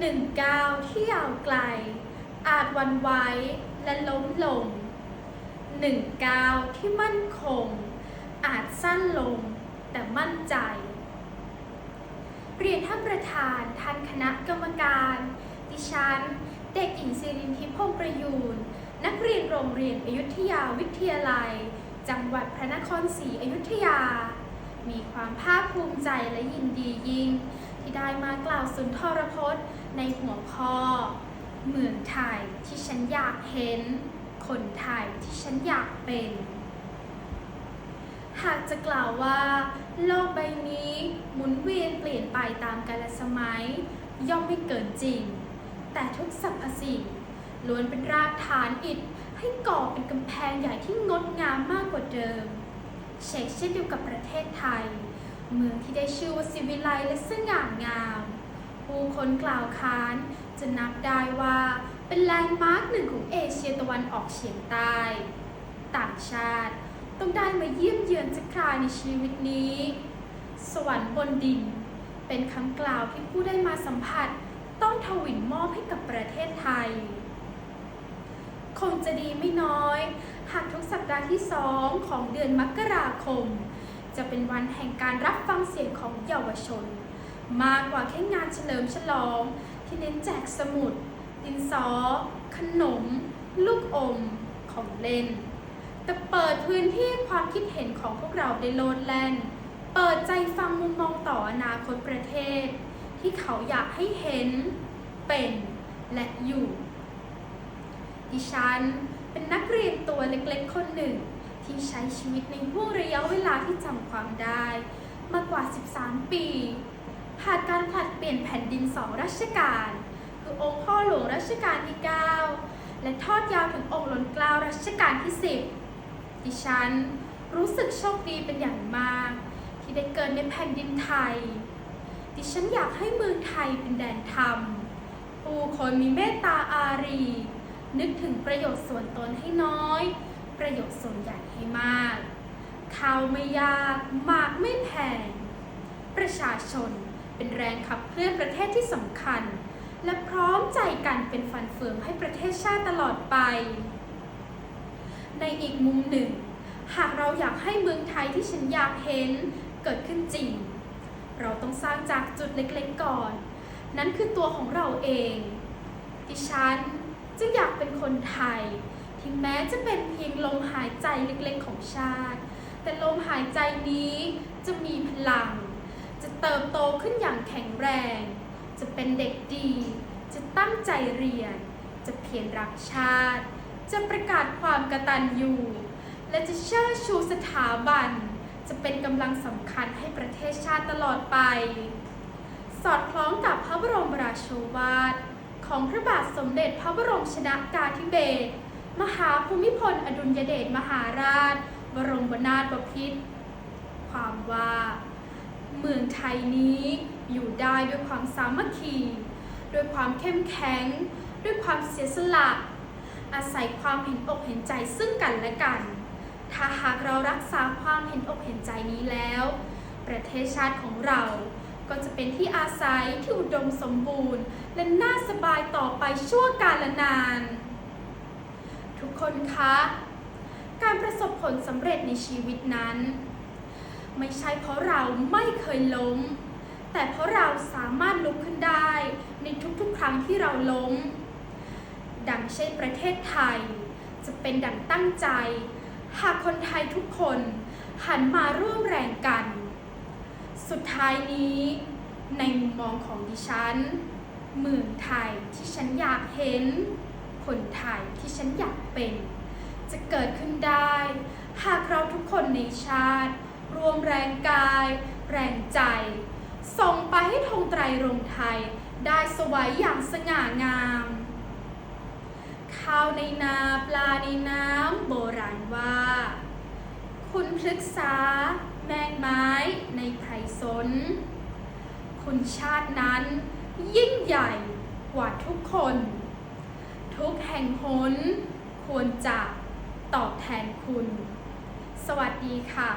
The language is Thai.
หนึ่งก้าวที่ยาวไกล อาจวันไว้และล้มลงหนึ่งก้าวที่มั่นคง อาจสั้นลงแต่มั่นใจ เรียนท่านประธานท่านคณะกรรมการ ดิฉัน เด็กหญิงศิรินทิพย์พงประยูน นักเรียนโรงเรียนอยุธยาวิทยาลัย จังหวัดพระนครศรีอยุธยา มีความภาคภูมิใจและยินดียิ่ง ที่ได้มากล่าวสุนทรพจน์ ในหัวข้อ เมืองไทยที่ฉันอยากเห็น คนไทยที่ฉันอยากเป็น หากจะกล่าวว่า โลกใบนี้หมุนเวียนเปลี่ยนไปตามกาลสมัย ย่อมไม่เกินจริง แต่ทุกสรรพสิ่งล้วนเป็นรากฐานอิฐให้ก่อเป็นกำแพงใหญ่ที่งดงามมากกว่าเดิม เชกเช่นเดียวกับประเทศไทย เมืองที่ได้ชื่อว่าสิวิไลและสง่างาม ผู้คนกล่าวค้านจะนับได้ว่าเป็นแลนด์มาร์คหนึ่งของเอเชียตะวันออกเฉียงใต้ ต่างชาติต้องได้มาเยี่ยมเยือนสักคราในชีวิตนี้ สวรรค์บนดิน เป็นคำกล่าวที่ผู้ได้มาสัมผัสต้องทวินมอบให้กับประเทศไทย คงจะดีไม่น้อย หากทุกสัปดาห์ที่สองของเดือนมกราคม จะเป็นวันแห่งการรับฟังเสียงของเยาวชน มากกว่าแค่งานเฉลิมฉลอง ที่เน้นแจกสมุด ดินสอ ขนม ลูกอม ของเล่น แต่เปิดพื้นที่ความคิดเห็นของพวกเราได้โลดแล่น เปิดใจฟังมุมมองต่ออนาคตประเทศ ที่เขาอยากให้เห็น เป็นและอยู่ ดิฉันเป็นนักเรียนตัวเล็กๆคนหนึ่ง ที่ใช้ชีวิตในห่วงระยะเวลาที่จำความได้ มากกว่า 13 ปี ผ่านการผลัดเปลี่ยนแผ่นดินสองรัชกาลคือองค์พ่อหลวงรัชกาลที่ 9 และทอดยาวถึงองค์หลนเกล้ารัชกาลที่ 10 ดิฉันรู้สึกโชคดีเป็นอย่างมาก ที่ได้เกิดในแผ่นดินไทย ดิฉันอยากให้เมืองไทยเป็นแดนธรรม ผู้คนมีเมตตาอารี นึกถึงประโยชน์ส่วนตนให้น้อย ประโยชน์ส่วนใหญ่ให้มาก ข้าวไม่ยากมากไม่แพง ประชาชนเป็นแรงขับเคลื่อนประเทศที่สำคัญ และพร้อมใจกันเป็นฟันเฟืองให้ประเทศชาติตลอดไป ในอีกมุมหนึ่ง หากเราอยากให้เมืองไทยที่ฉันอยากเห็นเกิดขึ้นจริง เราต้องสร้างจากจุดเล็กๆก่อน นั่นคือตัวของเราเอง ดิฉันจึงอยากเป็นคนไทย ที่แม้จะเป็นเพียงลมหายใจเล็กๆของชาติ แต่ลมหายใจนี้จะมีพลัง จะเติบโตขึ้นอย่างแข็งแรง จะเป็นเด็กดี จะตั้งใจเรียน จะเพียรรักชาติ จะประกาศความกตัญญูและจะเชิดชูสถาบัน จะเป็นกำลังสำคัญให้ประเทศชาติตลอดไป สอดคล้องกับพระบรมราโชวาทของพระบาทสมเด็จพระบรมชนากาธิเบศร มหาภูมิพลอดุลยเดชมหาราช บรมนาถบพิตรความว่า เมืองไทยนี้อยู่ได้ด้วยความสามัคคี ด้วยความเข้มแข็ง ด้วยความเสียสละ อาศัยความเห็นอกเห็นใจซึ่งกันและกัน ถ้าหากเรารักษาความเห็นอกเห็นใจนี้แล้ว ประเทศชาติของเราก็จะเป็นที่อาศัยที่อุดมสมบูรณ์ และน่าสบายต่อไปชั่วกาลนานทุก คนคะ การประสบผลสำเร็จในชีวิตนั้น ไม่ใช่เพราะเราไม่เคยล้ม แต่เพราะเราสามารถลุกขึ้นได้ในทุกๆ ครั้งที่เราล้ม ดังเช่นประเทศไทย จะเป็นดังตั้งใจ หากคนไทยทุกคนหันมาร่วมแรงกัน สุดท้ายนี้ในมุมมองของดิฉัน เมืองไทยที่ฉันอยากเห็น คนไทยที่ฉันอยากเป็น จะเกิดขึ้นได้ หากเราทุกคนในชาติ รวมแรงกาย แรงใจ ส่งไปให้ธงไตรรงไทยได้สวยอย่างสง่างาม ข้าวในนาปลาในน้ำโบราณว่า คุณพฤกษา แมงไม้ในไพรสน คุณชาตินั้นยิ่งใหญ่กว่าทุกคน ทุกแห่งหนควรจะตอบแทนคุณ สวัสดีค่ะ